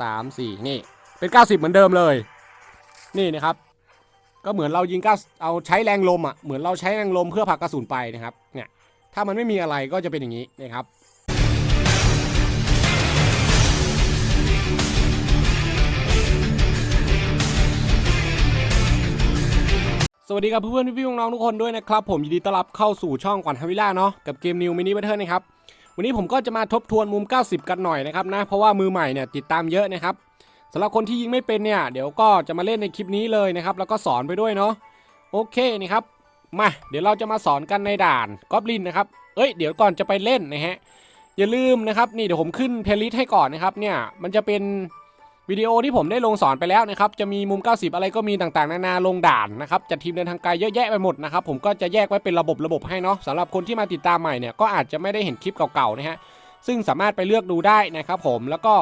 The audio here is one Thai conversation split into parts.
สามสี่นี่ เป็น90เหมือนเดิมเลย นี่นะครับ ก็เหมือนเรายิงก้าเอาใช้แรงลมอะเหมือนเราใช้แรงลมเพื่อผลักกระสุนไปนะครับเนี่ยถ้ามันไม่มีอะไรก็จะเป็นอย่างนี้นะครับสวัสดีครับเพื่อนๆพี่ๆน้องๆทุกคนด้วยนะครับ ผมยินดีต้อนรับเข้าสู่ช่องขวัญทวิล่าเนาะกับเกมนิวมินิเบเทิลนะครับ วันนี้ผมก็จะมาทบทวนมุม 90 กันหน่อยนะครับนะ เพราะว่ามือใหม่เนี่ยติดตามเยอะนะครับสำหรับคนที่ยิงไม่เป็นเนี่ยเดี๋ยวก็จะมาเล่นในคลิปนี้เลยนะครับ แล้วก็สอนไปด้วยเนาะโอเคนี่ครับมาเดี๋ยวเราจะมาสอนกันในด่านกอบลินนะครับเอ้ยเดี๋ยวก่อนจะไปเล่นนะฮะอย่าลืมนะครับนี่เดี๋ยวผมขึ้นเพลย์ลิสต์ให้ก่อนนะครับเนี่ยมันจะเป็น วิดีโอที่ผมได้ลงสอนไปแล้วนะครับจะมีมุม 90 อะไรก็มีต่างๆ นานาลงด่านนะครับจัดทีมเดินทางไกลเยอะแยะไปหมดนะครับผมก็จะแยกไว้เป็นระบบระบบให้เนาะสำหรับคนที่มาติดตามใหม่เนี่ยก็อาจจะไม่ได้เห็นคลิปเก่าๆนะฮะซึ่งสามารถไปเลือกดูได้นะครับผมแล้วก็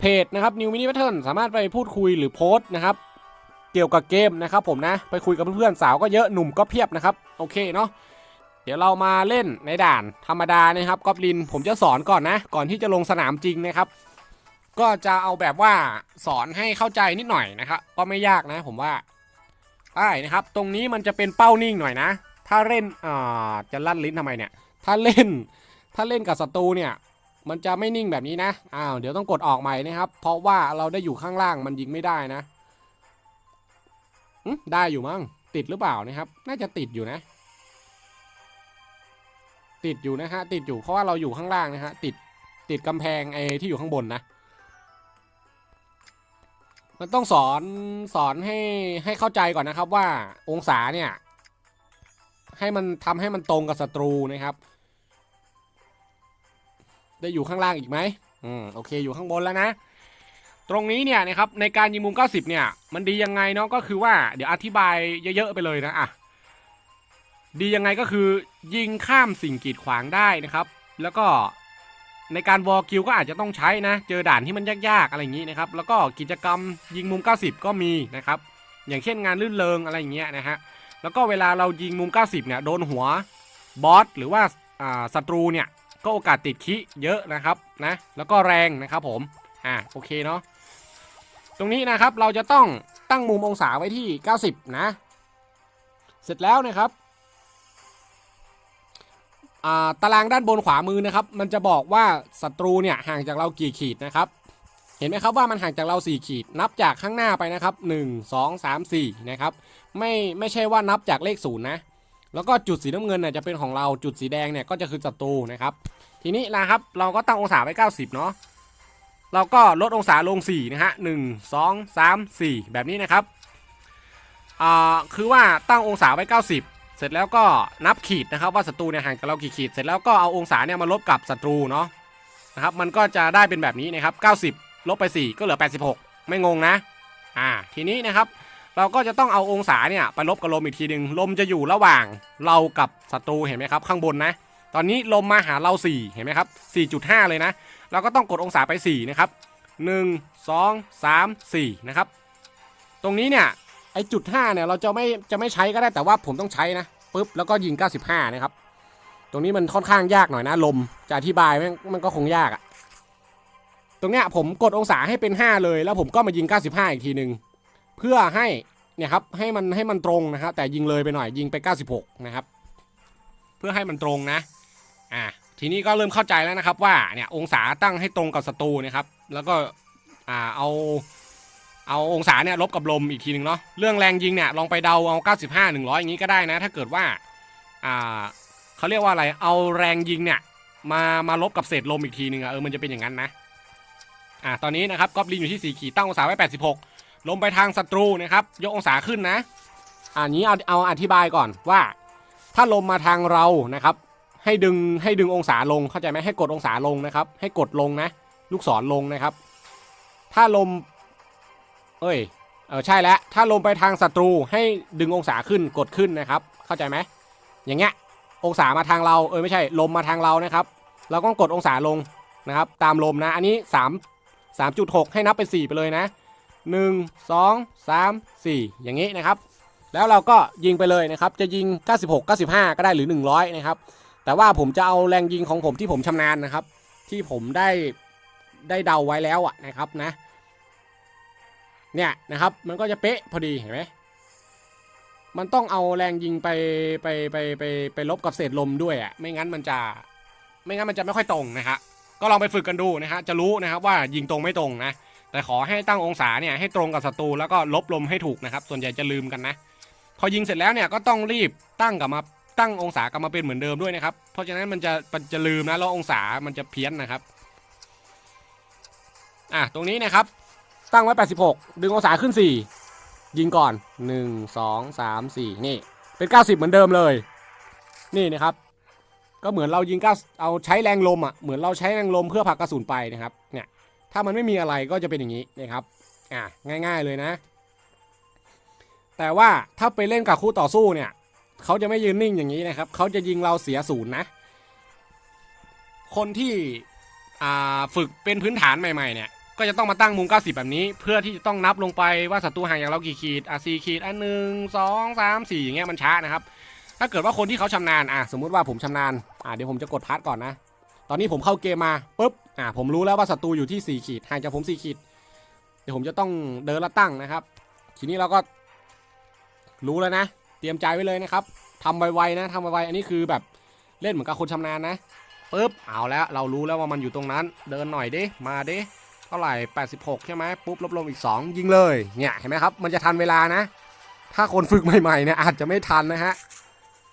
เพจนะครับ New Mini Pattern สามารถไปพูดคุยหรือโพสต์นะครับเกี่ยวกับเกมนะครับผมนะไปคุยกับเพื่อนๆสาวก็เยอะหนุ่มก็เพียบนะครับโอเคเนาะเดี๋ยวเรามาเล่นในด่านธรรมดานะครับกอบลินผมจะสอนก่อนนะ ก่อนที่จะลงสนามจริงนะครับ ก็จะเอาแบบว่าสอนให้เข้าใจนิดหน่อยนะครับ ก็ไม่ยากนะผมว่าได้นะครับ ตรงนี้มันจะเป็นเป้านิ่งหน่อยนะ ถ้าเล่นอ่าจะลั่นลิ้นทำไมเนี่ย ถ้าเล่น ถ้าเล่นกับศัตรูเนี่ยมันจะไม่นิ่งแบบนี้นะ อ้าว เดี๋ยวต้องกดออกใหม่นะครับ เพราะว่าเราได้อยู่ข้างล่างมันยิงไม่ได้นะ ได้อยู่มั้ง ติดหรือเปล่านะครับ น่าจะติดอยู่นะ ติดอยู่นะฮะ ติดอยู่ เพราะว่าเราอยู่ข้างล่างนะฮะ ติด ติดกำแพงไอ้ที่อยู่ข้างบนนะ มันต้องสอนสอนให้ให้เข้าใจก่อนนะครับว่าองศาเนี่ย ให้มันทำให้มันตรงกับศัตรูนะครับ ได้อยู่ข้างล่างอีกไหมอืมโอเคอยู่ข้างบนแล้วนะ ตรงนี้เนี่ยนะครับในการยิงมุม 90 เนี่ย มันดียังไงเนาะก็คือว่าเดี๋ยวอธิบายเยอะๆไปเลยนะอะดียังไงก็คือยิงข้ามสิ่งกีดขวางได้นะครับ แล้วก็ ในการวอลคิวก็อาจจะต้องใช้นะ เจอด่านที่มันยากๆอะไรอย่างนี้นะครับ แล้วก็กิจกรรมยิงมุม 90 ก็มีนะครับ อย่างเช่นงานลื่นเริงอะไรอย่างเงี้ยนะฮะ แล้วก็เวลาเรายิงมุม 90 เนี่ยโดนหัวบอสหรือว่าอ่าศัตรูเนี่ยก็โอกาสติดคิเยอะนะครับนะ แล้วก็แรงนะครับผม อ่าโอเคเนาะ ตรงนี้นะครับเราจะต้องตั้งมุมองศาไว้ที่ 90 นะ เสร็จแล้วนะครับ ตารางด้านบนขวามือนะครับ มันจะบอกว่าศัตรูเนี่ยห่างจากเรากี่ขีดนะครับ เห็นไหมครับว่ามันห่างจากเรา 4 ขีด นับจากข้างหน้าไปนะครับ 1 2 3 4 นะครับ ไม่ไม่ใช่ว่านับจากเลขศูนย์นะ แล้วก็จุดสีน้ำเงินเนี่ยจะเป็นของเรา จุดสีแดงเนี่ยก็จะคือศัตรูนะครับ ทีนี้นะครับเราก็ตั้งองศาไว้ 90 เนาะ เราก็ลดองศาลง 4 นะฮะหนึ่งสองสามสี่แบบนี้นะครับอ่าคือว่าตั้งองศาไว้ 90 เสร็จแล้วก็นับขีดนะครับว่าศัตรูเนี่ยห่างจากเรากี่ขีด เสร็จแล้วก็เอาองศาเนี่ยมาลบกับศัตรูเนาะนะครับมันก็จะได้เป็นแบบนี้นะครับ90 ลบไป 4 ก็เหลือ 86 ไม่งงนะอ่าทีนี้นะครับ เราก็จะต้องเอาองศาเนี่ยไปลบกับลมอีกทีหนึ่งลมจะอยู่ระหว่างเรากับศัตรูเห็นไหมครับ ข้างบนนะ ตอนนี้ลมมาหาเรา 4 เห็นไหมครับ 4.5 เลยนะ เราก็ต้องกดองศาไป 4 นะครับ 1 2 3 4 นะครับ ตรงนี้เนี่ย อจุด5เนี่ยเราจะไม่จะไม่ใช้ก็ได้แต่ว่าผมต้องใช้นะปึ๊บแล้วก็ยิง 95 นะครับ ตรงนี้มันค่อนข้างยากหน่อยนะ ลมจะอธิบายมันมันก็คงยากอะตรงเนี้ยผมกดองศาให้เป็น 5 เลย แล้วผมก็มายิง 95 อีกทีหนึ่งเพื่อให้เนี่ยครับให้มันให้มันตรงนะครับแต่ยิงเลยไปหน่อยยิงไป 96 นะครับ เพื่อให้มันตรงนะอ่าทีนี้ก็เริ่มเข้าใจแล้วนะครับว่าเนี่ยองศาตั้งให้ตรงกับศัตรูนะครับ แล้วก็อ่าเอา เอาองศาเนี่ยลบกับลมอีกทีหนึ่งเนาะเรื่องแรงยิงเนี่ยลองไปเดาเอา 95 100 อย่างนี้ก็ได้นะ ถ้าเกิดว่าอ่าเขาเรียกว่าอะไรเอาแรงยิงเนี่ยมามาลบกับเศษลมอีกทีหนึ่งอะเออมันจะเป็นอย่างนั้นนะอ่าตอนนี้นะครับกอบลินอยู่ที่4ขีดตั้งองศาไว้ 86 ลมไปทางศัตรูนะครับยกองศาขึ้นนะอันนี้เอาเอาอธิบายก่อนว่า ถ้าลมมาทางเรานะครับ ให้ดึงให้ดึงองศาลงเข้าใจไหมให้กดองศาลงนะครับ ให้กดลงนะ ลูกศรลงนะครับ ถ้าลม เอ้ย เออใช่แล้ว ถ้าลมไปทางศัตรูให้ดึงองศาขึ้นกดขึ้นนะครับ เข้าใจไหม อย่างเงี้ย องศามาทางเรา เออไม่ใช่ ลมมาทางเรานะครับ เราก็กดองศาลงนะครับ ตามลมนะ อันนี้ 3 3.6 ให้นับเป็น 4 ไปเลยนะ 1 2 3 4 อย่างนี้นะครับ แล้วเราก็ยิงไปเลยนะครับ จะยิง 96 95 ก็ได้หรือ 100 นะครับ แต่ว่าผมจะเอาแรงยิงของผมที่ผมชำนาญนะครับ ที่ผมได้ได้เดาไว้แล้วอะนะครับนะ เนี่ยนะครับ มันก็จะเป๊ะพอดีเห็นไหมมันต้องเอาแรงยิงไปไปไปไปไปลบกับเศษลมด้วยอะไม่งั้นมันจะไม่งั้นมันจะไม่ค่อยตรงนะฮะก็ลองไปฝึกกันดูนะฮะจะรู้นะครับว่ายิงตรงไม่ตรงนะแต่ขอให้ตั้งองศาเนี่ยให้ตรงกับศัตรูแล้วก็ลบลมให้ถูกนะครับ ส่วนใหญ่จะลืมกันนะ พอยิงเสร็จแล้วเนี่ยก็ต้องรีบตั้งกลับมาตั้งองศากลับมาเป็นเหมือนเดิมด้วยนะครับ เพราะฉะนั้นมันจะมันจะลืมนะแล้วองศามันจะเพี้ยนนะครับ อะตรงนี้นะครับ ตั้งไว้ 86 ดึงองศาขึ้น 4 ยิงก่อน 1 2 3 4 นี่ เป็น 90 เหมือนเดิมเลย นี่นะครับ ก็เหมือนเรายิงก้าเอาใช้แรงลมอะ เหมือนเราใช้แรงลมเพื่อผลักกระสุนไปนะครับ เนี่ย ถ้ามันไม่มีอะไรก็จะเป็นอย่างนี้นะครับ อะ ง่ายๆเลยนะ แต่ว่าถ้าไปเล่นกับคู่ต่อสู้เนี่ย เขาจะไม่ยืนนิ่งอย่างนี้นะครับ เขาจะยิงเราเสียศูนย์นะ คนที่ฝึกเป็นพื้นฐานใหม่ ๆ เนี่ย ก็จะต้องมาตั้งมุม 90 แบบนี้ เพื่อที่จะต้องนับลงไปว่าศัตรูห่างจากเรากี่ขีดอะสี่ขีดอันหนึ่งสองสามสี่อย่างเงี้ยมันช้านะครับ ถ้าเกิดว่าคนที่เขาชำนาญอะสมมุติว่าผมชำนาญอะเดี๋ยวผมจะกดพาร์ทก่อนนะ ตอนนี้ผมเข้าเกมมาปุ๊บอะผมรู้แล้วว่าศัตรูอยู่ที่ 4 ขีดห่างจากผม 4 ขีด เดี๋ยวผมจะต้องเดินและตั้งนะครับ ทีนี้เราก็รู้แล้วนะ เตรียมใจไว้เลยนะครับทำไวๆนะทำไวๆอันนี้คือแบบเล่นเหมือนกับคนชำนาญนะปุ๊บเอาแล้วเรารู้แล้วว่ามันอยู่ตรงนั้น เดินหน่อยดิมาดิ เท่าไหร่ 86 ใช่ไหมปุ๊บลบลงอีก 2 ยิงเลย เนี่ย เห็นไหมครับ มันจะทันเวลานะ ถ้าคนฝึกใหม่ๆเนี่ยอาจจะไม่ทันนะฮะ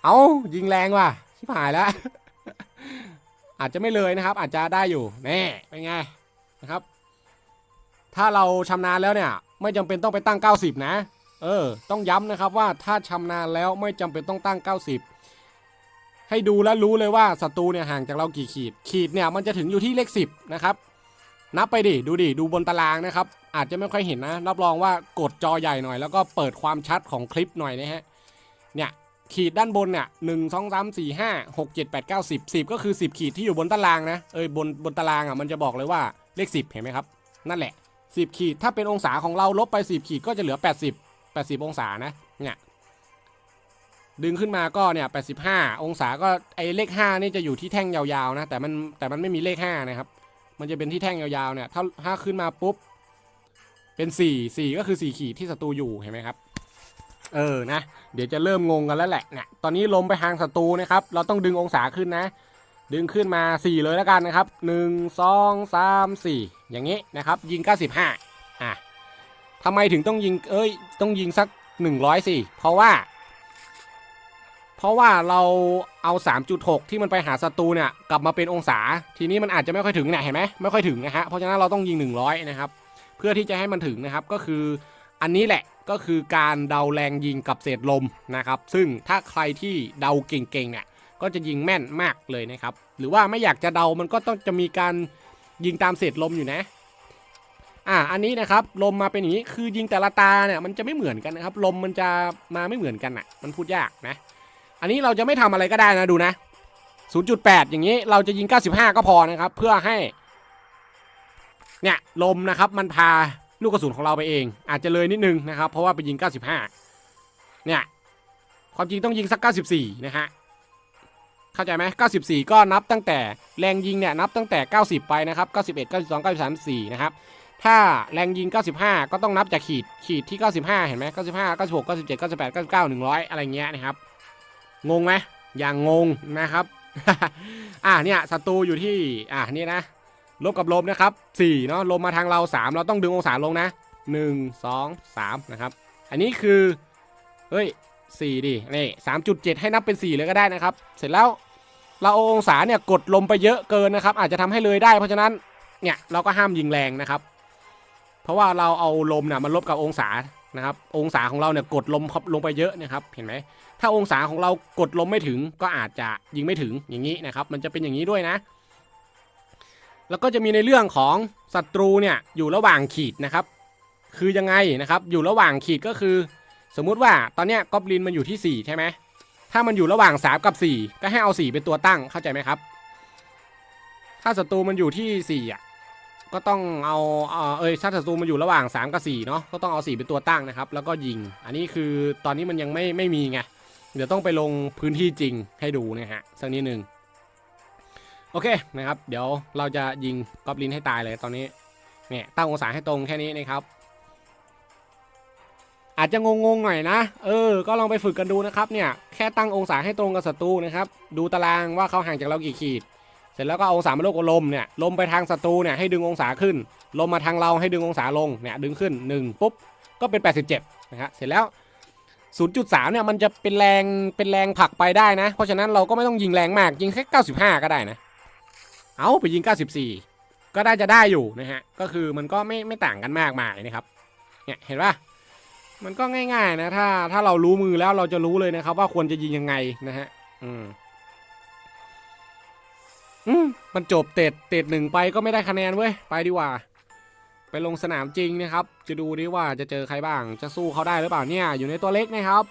เอายิงแรงว่ะ ชิบหายแล้ว อาจจะไม่เลยนะครับ อาจจะได้อยู่แน่เป็นไง นะครับ ถ้าเราชำนาญแล้วเนี่ย ไม่จำเป็นต้องไปตั้ง 90 นะ เออ ต้องย้ำนะครับว่าถ้าชำนาญแล้วไม่จำเป็นต้องตั้ง 90ให้ดูและรู้เลยว่าศัตรูเนี่ยห่างจากเรากี่ขีด ขีดเนี่ยมันจะถึงอยู่ที่เลข 10 นะครับ นับไปดิ ดูดิ ดูบนตารางนะครับ อาจจะไม่ค่อยเห็นนะ รับรองว่ากดจอใหญ่หน่อย แล้วก็เปิดความชัดของคลิปหน่อยนะฮะ เนี่ย ขีดด้านบนเนี่ยหนึ่งสองสามสี่ห้าหกเจ็ดแปดเก้าสิบสิบก็คือสิบขีดที่อยู่บนตารางนะ เอ้ย บน บนตารางอะ มันจะบอกเลยว่าเลขสิบเห็นไหมครับ นั่นแหละสิบขีด ถ้าเป็นองศาของเราลบไปสิบขีดก็จะเหลือแปดสิบแปดสิบองศานะ เนี่ยดึงขึ้นมาก็เนี่ยแปดสิบห้าองศาก็ไอเลขห้านี่จะอยู่ที่แท่งยาวๆนะ แต่มันแต่มันไม่มีเลขห้านะครับ มันจะเป็นที่แท่งยาวๆเนี่ยถ้าถ้าขึ้นมาปุ๊บ เป็นสี่สี่ก็คือสี่ขีดที่ศัตรูอยู่เห็นไหมครับ เออนะ เดี๋ยวจะเริ่มงงกันแล้วแหละเนี่ยตอนนี้ลมไปทางศัตรูนะครับ เราต้องดึงองศาขึ้นนะ ดึงขึ้นมา4เลยแล้วกันนะครับ1 2 3 4อย่างนี้นะครับ ยิง95อะทำไมถึงต้องยิงเอ้ยต้องยิงสัก100สิเพราะว่า เพราะว่าเราเอา 3.6 ที่มันไปหาศัตรูเนี่ยกลับมาเป็นองศา ทีนี้มันอาจจะไม่ค่อยถึงเนี่ยเห็นไหมไม่ค่อยถึงนะฮะเพราะฉะนั้นเราต้องยิง 100 นะครับ เพื่อที่จะให้มันถึงนะครับก็คืออันนี้แหละก็คือการเดาแรงยิงกับเศษลมนะครับ ซึ่งถ้าใครที่เดาเก่งๆเนี่ยก็จะยิงแม่นมากเลยนะครับ หรือว่าไม่อยากจะเดามันก็ต้องจะมีการยิงตามเศษลมอยู่นะอ่าอันนี้นะครับลมมาเป็นอย่างนี้คือยิงแต่ละตาเนี่ยมันจะไม่เหมือนกันนะครับลมมันจะมาไม่เหมือนกันอะมันพูดยากนะ อันนี้เราจะไม่ทำอะไรก็ได้นะดูนะ 0.8 อย่างนี้เราจะยิง 95 ก็พอนะครับ เพื่อให้ เนี่ยลมนะครับ มันพาลูกกระสุนของเราไปเอง อาจจะเลยนิดนึงนะครับ เพราะว่าไปยิง 95 เนี่ย ความจริงต้องยิงสัก 94 นะฮะเข้าใจไหม94 ก็นับตั้งแต่แรงยิงเนี่ยนับตั้งแต่ 90 ไปนะครับ 91 92 93 4 นะครับ ถ้าแรงยิง 95 ก็ต้องนับจากขีดขีดที่ 95 เห็นไหม95 96 97 98 99 100 อะไรเงี้ยนะครับ งงไหมอย่างงงนะครับ อะเนี่ยศัตรูอยู่ที่อะนี่นะลบกับลมนะครับ4เนาะลมมาทางเรา 3 เราต้องดึงองศาลงนะ 1 2 3 นะครับ อันนี้คือเฮ้ย4ดินี่3.7ให้นับเป็น 4 เลยก็ได้นะครับ เสร็จแล้วเราองศาเนี่ยกดลมไปเยอะเกินนะครับ อาจจะทำให้เลยได้เพราะฉะนั้นเนี่ยเราก็ห้ามยิงแรงนะครับ เพราะว่าเราเอาลมเนี่ยมันลบกับองศา นะครับ องศาของเราเนี่ยกดลมลงไปเยอะนะครับ เห็นไหม ถ้าองศาของเรากดลมไม่ถึงก็อาจจะยิงไม่ถึงอย่างนี้นะครับ มันจะเป็นอย่างนี้ด้วยนะ แล้วก็จะมีในเรื่องของศัตรูเนี่ยอยู่ระหว่างขีดนะครับ คือยังไงนะครับ อยู่ระหว่างขีดก็คือ สมมุติว่าตอนเนี้ยกอบลินมันอยู่ที่ 4 ใช่ไหม ถ้ามันอยู่ระหว่าง 3 กับ 4 ก็ให้เอา 4 เป็นตัวตั้งเข้าใจไหมครับ ถ้าศัตรูมันอยู่ที่4อะ ก็ต้องเอาเออเอ้ยถ้าศัตรูมันอยู่ระหว่าง 3 กับ4เนาะก็ต้องเอา 4 เป็นตัวตั้งนะครับ แล้วก็ยิง อันนี้คือตอนนี้มันยังไม่ไม่มีไงเดี๋ยวต้องไปลงพื้นที่จริงให้ดูนะฮะสักนิดหนึ่งโอโอเคนะครับ เดี๋ยวเราจะยิงกอบลินให้ตายเลยตอนนี้เนี่ยตั้งองศาให้ตรงแค่นี้นะครับ อาจจะงงๆหน่อยนะ เออ ก็ลองไปฝึกกันดูนะครับเนี่ยแค่ตั้งองศาให้ตรงกับศัตรูนะครับ ดูตารางว่าเขาห่างจากเรากี่ขีด เสร็จแล้วก็เอาองศามาโลกกับลมเนี่ยลมไปทางศัตรูเนี่ยให้ดึงองศาขึ้น ลมมาทางเราให้ดึงองศาลงเนี่ยดึงขึ้น 1 ปุ๊บ ก็เป็น 87นะฮะเสร็จแล้ว 0.3เนี่ยมันจะเป็นแรงเป็นแรงผลักไปได้นะ เพราะฉะนั้นเราก็ไม่ต้องยิงแรงมากยิงแค่ 95 ก็ได้นะ เอาไปยิง 94 ก็ได้จะได้อยู่นะฮะก็คือมันก็ไม่ไม่ต่างกันมากมายนะครับเนี่ยเห็นปะมันก็ง่ายๆนะถ้าถ้าเรารู้มือแล้วเราจะรู้เลยนะครับว่าควรจะยิงยังไงนะฮะอืม อืมมันจบเตะเตะหนึ่งไปก็ไม่ได้คะแนนเว้ย ไปดีกว่า ไปลงสนามจริงนะครับ จะดูดิว่าจะเจอใครบ้าง จะสู้เขาได้หรือเปล่าเนี่ย อยู่ในตัวเล็กนะครับ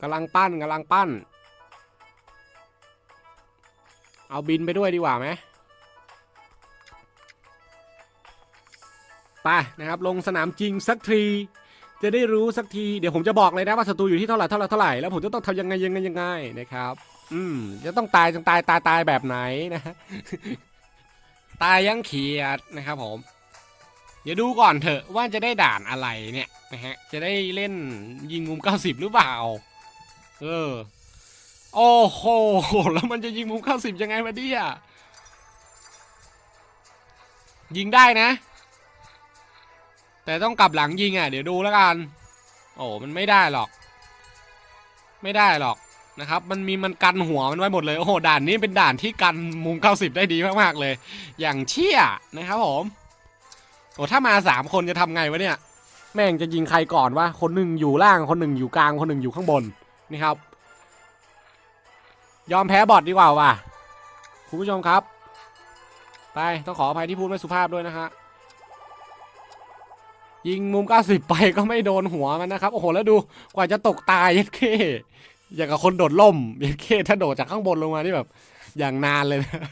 กำลังปั้นกำลังปั้น เอาบินไปด้วยดีกว่าไหมไปนะครับ ลงสนามจริงสักทีจะได้รู้สักที เดี๋ยวผมจะบอกเลยนะว่าศัตรูอยู่ที่เท่าไหร่เท่าไหร่เท่าไหร่แล้วผมจะต้องทำยังไงยังไงยังไงนะครับ อืม จะต้องตายจงตายตายตายแบบไหนนะฮะตายยังเขียดนะครับผม เดี๋ยวดูก่อนเถอะว่าจะได้ด่านอะไรเนี่ยนะฮะ จะได้เล่นยิงมุม 90 หรือเปล่า เออ โอ้โห แล้วมันจะยิงมุม 90 ยังไงมาเนี่ยยิงได้นะ แต่ต้องกลับหลังยิงอะ เดี๋ยวดูแล้วกัน โอ้มันไม่ได้หรอก ไม่ได้หรอก นะครับมันมีมันกันหัวมันไว้หมดเลย โอ้โหด่านนี้เป็นด่านที่กันมุม 90 ได้ดีมากๆเลย อย่างเชี่ยนะครับผมโอ้ถ้ามาสามคนจะทำไงวะเนี่ย แม่งจะยิงใครก่อนวะคนหนึ่งอยู่ล่างคนหนึ่งอยู่กลางคนหนึ่งอยู่ข้างบนนี่ครับ ยอมแพ้บอทดีกว่าว่ะคุณผู้ชมครับ ไปต้องขออภัยที่พูดไม่สุภาพด้วยนะฮะยิงมุม 90 ไปก็ไม่โดนหัวมันนะครับ โอ้โห แล้วดูกว่าจะตกตายเย็ดเข้ อย่างกับคนโดดล่มเย็ดเข้ถ้าโดดจากข้างบนลงมานี่แบบ อย่างนานเลยนะ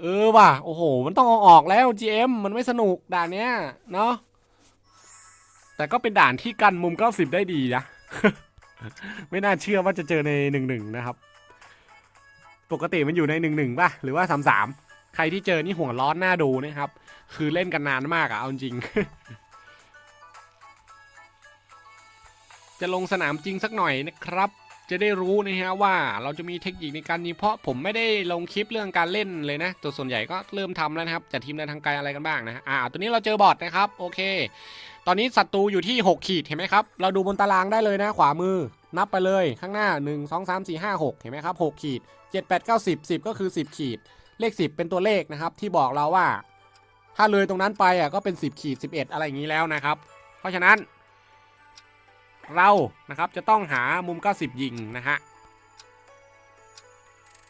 เออว่ะโอ้โห มันต้องเอาออกแล้ว GM มันไม่สนุกด่านเนี้ยเนาะแต่ก็เป็นด่านที่กันมุม 90 ได้ดีนะไม่น่าเชื่อว่าจะเจอใน1-1นะครับ ปกติมันอยู่ใน1-1ป่ะ หรือว่า3-3ใครที่เจอนี่หัวร้อนหน้าดูนะครับ คือเล่นกันนานมากอะเอาจริง จะลงสนามจริงสักหน่อยนะครับ จะได้รู้นะฮะว่าเราจะมีเทคนิคในการยิงเพราะผมไม่ได้ลงคลิปเรื่องการเล่นเลยนะ ตัวส่วนใหญ่ก็เริ่มทำแล้วนะครับจะทีมเดินทางไกลอะไรกันบ้างนะฮะอ่า ตัวนี้เราเจอบอทนะครับ โอเค ตอนนี้ศัตรูอยู่ที่ 6 ขีดเห็นไหมครับ เราดูบนตารางได้เลยนะ ขวามือ นับไปเลยข้างหน้า 1 2 3 4 5 6 เห็นไหมครับ6ขีด7 8 9 10 10 ก็คือ 10 ขีด เลข 10 เป็นตัวเลขนะครับที่บอกเราว่า ถ้าเลยตรงนั้นไปอะก็เป็น 10 ขีด 11 อะไรอย่างนี้แล้วนะครับ เพราะฉะนั้น เรานะครับจะต้องหามุม 90 ยิงนะฮะ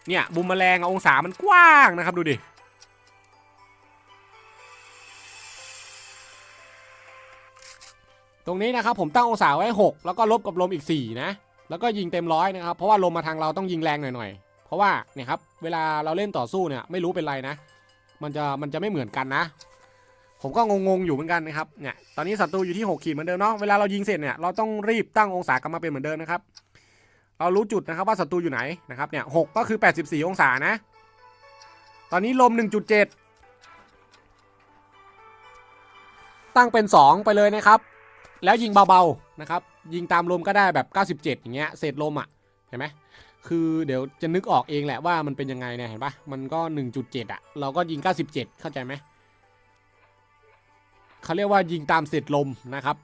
เนี่ยมุมแมลงอะองศามันกว้างนะครับดูดิตรงนี้นะครับผมตั้งองศาไว้ 6 แล้วก็ลบกับลมอีก 4 นะ แล้วก็ยิงเต็มร้อยนะครับ เพราะว่าลมมาทางเราต้องยิงแรงหน่อยๆ เพราะว่าเนี่ยครับเวลาเราเล่นต่อสู้เนี่ยไม่รู้เป็นไรนะ มันจะมันจะไม่เหมือนกันนะ ผมก็งงๆอยู่เหมือนกันนะครับเนี่ยตอนนี้ศัตรูอยู่ที่ 6 ขีดเหมือนเดิมเนาะเวลาเรายิงเสร็จเนี่ยเราต้องรีบตั้งองศากลับมาเป็นเหมือนเดิมนะครับ เรารู้จุดนะครับว่าศัตรูอยู่ไหนนะครับเนี่ยหก็คือ 84 องศานะ ตอนนี้ลม 1.7 ตั้งเป็น 2 ไปเลยนะครับ แล้วยิงเบาๆนะครับ ยิงตามลมก็ได้แบบ 97 อย่างเงี้ยเศษลมอะเห็นไหมคือเดี๋ยวจะนึกออกเองแหละว่ามันเป็นยังไงเนี่ยเห็นปะมันก็ 1.7อะเราก็ยิง 97 เข้าใจไหม เขาเรียกว่ายิงตามเศษลมนะครับ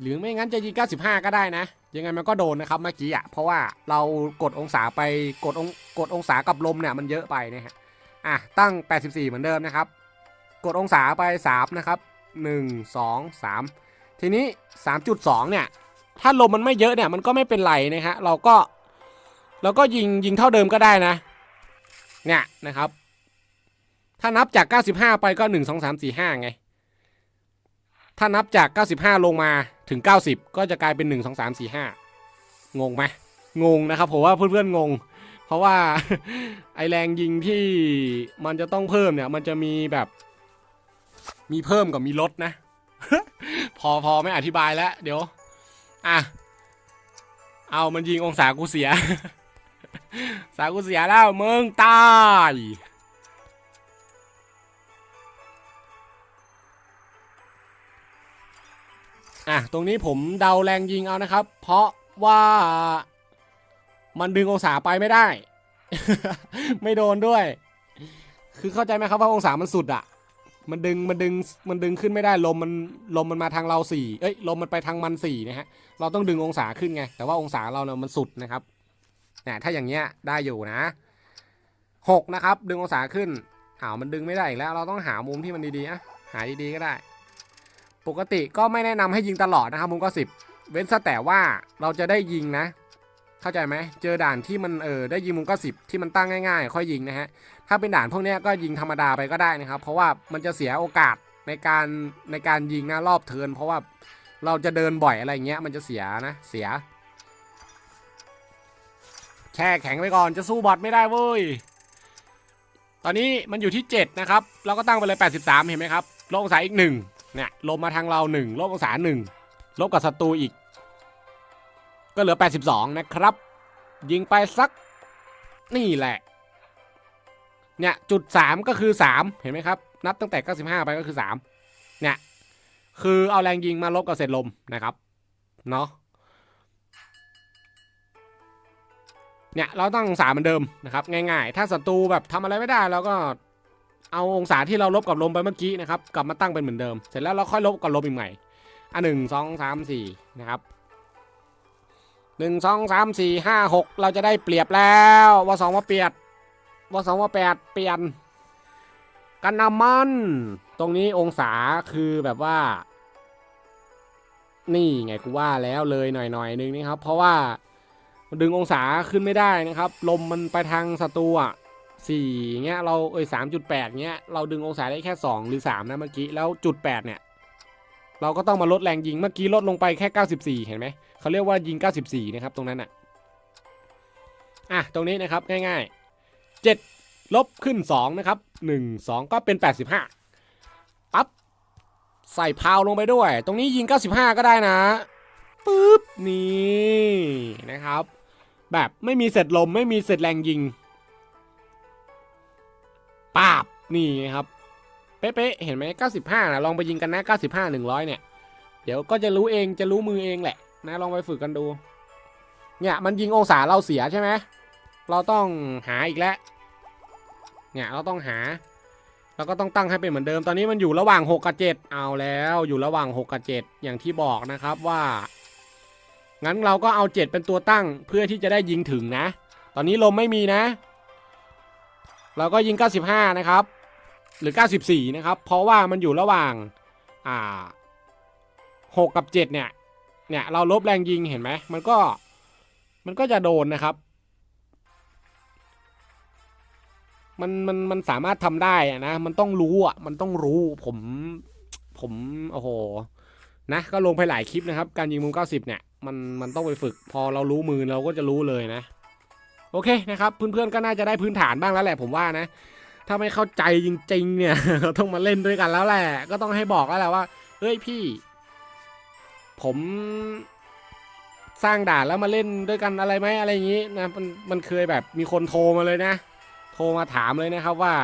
หรือไม่งั้นจะยิง 95 ก็ได้นะ ยังไงมันก็โดนนะครับเมื่อกี้อะเพราะว่าเรากดองศาไปกดองกดองศากับลมเนี่ยมันเยอะไปนะฮะอะตั้ง 84 เหมือนเดิมนะครับ กดองศาไป 3 นะครับ 1 2 3 ทีนี้ 3.2 เนี่ย ถ้าลมมันไม่เยอะเนี่ยมันก็ไม่เป็นไรนะฮะเราก็เราก็ยิงยิงเท่าเดิมก็ได้นะ เนี่ยนะครับ ถ้านับจาก 95 ไปก็ 1 2 3 4 5 ไง ถ้านับจาก 95 ลงมาถึง 90 ก็จะกลายเป็น 1 2 3 4 5 งงไหมงงนะครับผมว่าเพื่อนๆงง เพราะว่าไอแรงยิงที่มันจะต้องเพิ่มเนี่ย มันจะมีแบบ มีเพิ่มกับมีลดนะ พอพอไม่อธิบายแล้ว เดี๋ยว อะ เอามันยิงองศากูเสีย สากูเสียแล้วมึงตาย อะตรงนี้ผมเดาแรงยิงเอานะครับ เพราะว่ามันดึงองศาไปไม่ได้ ไม่โดนด้วย คือเข้าใจไหมครับว่าองศามันสุดอะมันดึงมันดึงมันดึงขึ้นไม่ได้ลมมันลมมันมาทางเราสี่เอ้ยลมมันไปทางมันสี่นะฮะเราต้องดึงองศาขึ้นไง แต่ว่าองศาเราเนี่ยมันสุดนะครับเนี่ยถ้าอย่างเงี้ยได้อยู่นะหกนะครับ ดึงองศาขึ้นอ้าวมันดึงไม่ได้อีกแล้ว เราต้องหามุมที่มันดีๆอะหาดีๆก็ได้ ปกติก็ไม่แนะนำให้ยิงตลอดนะครับมุมก็สิบเว้นซะแต่ว่าเราจะได้ยิงนะ เข้าใจไหมเจอด่านที่มันเออได้ยิงมุมก็สิบที่มันตั้งง่ายๆ ค่อยยิงนะฮะถ้าเป็นด่านพวกนี้ก็ยิงธรรมดาไปก็ได้นะครับ เพราะว่ามันจะเสียโอกาสในการในการยิงนะรอบเทินเพราะว่าเราจะเดินบ่อยอะไรเงี้ยมันจะเสียนะเสีย แช่แข็งไปก่อนจะสู้บอทไม่ได้เว้ยตอนนี้มันอยู่ที่ 7 นะครับ เราก็ตั้งไปเลย 83 เห็นไหมครับลงศายอีก1 เนี่ยลบมาทางเรา1ลบองศา1ลบกับศัตรูอีก ก็เหลือ 82 นะครับ ยิงไปสักนี่แหละ เนี่ยจุด 3 ก็คือ 3 เห็นไหมครับ นับตั้งแต่ 95 ไปก็คือ 3 เนี่ย คือเอาแรงยิงมาลบกับเศษลมนะครับ เนาะเนี่ยเราต้ององศาเหมือนเดิมนะครับ ง่ายๆ ถ้าศัตรูแบบทำอะไรไม่ได้เราก็ เอาองศาที่เราลบกับลมไปเมื่อกี้นะครับกลับมาตั้งเป็นเหมือนเดิม เสร็จแล้วเราค่อยลบกับลมอีกใหม่อะหนึ่งสองสามสี่นะครับหนึ่งสองสามสี่ห้าหกเราจะได้เปรียบแล้วว่าสองว่าเปียนว่าสองว่าแปดเปลี่ยนกันน้ำมัน ตรงนี้องศาคือแบบว่า นี่ไงกูว่าแล้วเลยหน่อยๆนึงนี่ครับ เพราะว่าดึงองศาขึ้นไม่ได้นะครับ ลมมันไปทางศัตรูอะ สี่เงี้ยเราเอ้ยสามจุดแปดเงี้ยเราดึงองศาได้แค่สองหรือสามนะเมื่อกี้ แล้วจุดแปดเนี่ย เราก็ต้องมาลดแรงยิงเมื่อกี้ลดลงไปแค่เก้าสิบสี่เห็นไหมเขาเรียกว่ายิงเก้าสิบสี่นะครับ ตรงนั้นอะอะตรงนี้นะครับง่ายๆเจ็ดลบขึ้นสองนะครับหนึ่งสองก็เป็นแปดสิบห้าปั๊บใส่พาวลงไปด้วย ตรงนี้ยิงเก้าสิบห้าก็ได้นะปุ๊บนี่นะครับ แบบไม่มีเสร็จลมไม่มีเสร็จแรงยิง ปาบนี่ครับ เป๊ะๆเห็นไหม95นะลองไปยิงกันนะ95 100 เนี่ย เดี๋ยวก็จะรู้เองจะรู้มือเองแหละ นะลองไปฝึกกันดู เนี่ยมันยิงองศาเราเสียใช่ไหมเราต้องหาอีกแล้วเนี่ยเราต้องหาเราก็ต้องตั้งให้เป็นเหมือนเดิม ตอนนี้มันอยู่ระหว่าง 6 กับ 7 เอาแล้วอยู่ระหว่าง 6 กับ 7 อย่างที่บอกนะครับว่า งั้นเราก็เอา 7 เป็นตัวตั้งเพื่อที่จะได้ยิงถึงนะ ตอนนี้ลมไม่มีนะ เราก็ยิง 95 นะครับ หรือ 94 นะครับ เพราะว่ามันอยู่ระหว่างอ่า6กับ 7 เนี่ย เนี่ย เราลบแรงยิงเห็นไหม มันก็ มันก็จะโดนนะครับ มัน มัน มันสามารถทำได้นะ มันต้องรู้อะ มันต้องรู้ ผม ผม โอ้โห นะ ก็ลงไปหลายคลิปนะครับ การยิงมุม 90 เนี่ย มัน มันต้องไปฝึก พอเรารู้มือเราก็จะรู้เลยนะ โอเคนะครับเพื่อนๆก็น่าจะได้พื้นฐานบ้างแล้วแหละผมว่านะ ถ้าไม่เข้าใจจริง ๆ เนี่ยเราต้องมาเล่นด้วยกันแล้วแหละ ก็ต้องให้บอกแล้วแหละว่าเฮ้ยพี่ ผมสร้างด่านแล้วมาเล่นด้วยกันอะไรไหมอะไรอย่างนี้นะมันมันเคยแบบมีคนโทรมาเลยนะ โทรมาถามเลยนะครับว่า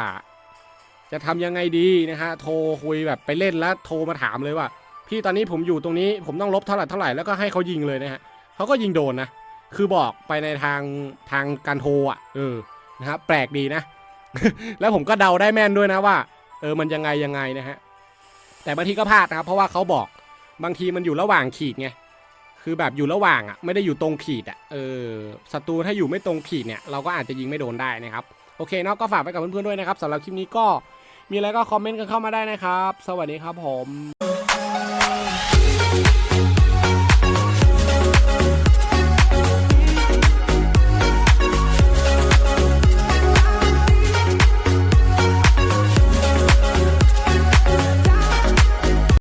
จะทำยังไงดีนะฮะโทรคุยแบบไปเล่นแล้วโทรมาถามเลยว่า พี่ตอนนี้ผมอยู่ตรงนี้ ผมต้องลบเท่าไหร่เท่าไหร่แล้วก็ให้เขายิงเลยนะฮะเขาก็ยิงโดนนะ คือบอกไปในทางทางการโทรอะเออนะครับแปลกดีนะ แล้วผมก็เดาได้แม่นด้วยนะว่า เออมันยังไงยังไงนะฮะแต่บางทีก็พลาดนะครับ เพราะว่าเขาบอกบางทีมันอยู่ระหว่างขีดไงคือแบบอยู่ระหว่างอะไม่ได้อยู่ตรงขีดอะเออศัตรูถ้าอยู่ไม่ตรงขีดเนี่ยเราก็อาจจะยิงไม่โดนได้นะครับโอเคเนาะก็ฝากไว้กับเพื่อนๆด้วยนะครับสำหรับคลิปนี้ก็มีอะไรก็คอมเมนต์กันเข้ามาได้นะครับ สวัสดีครับผม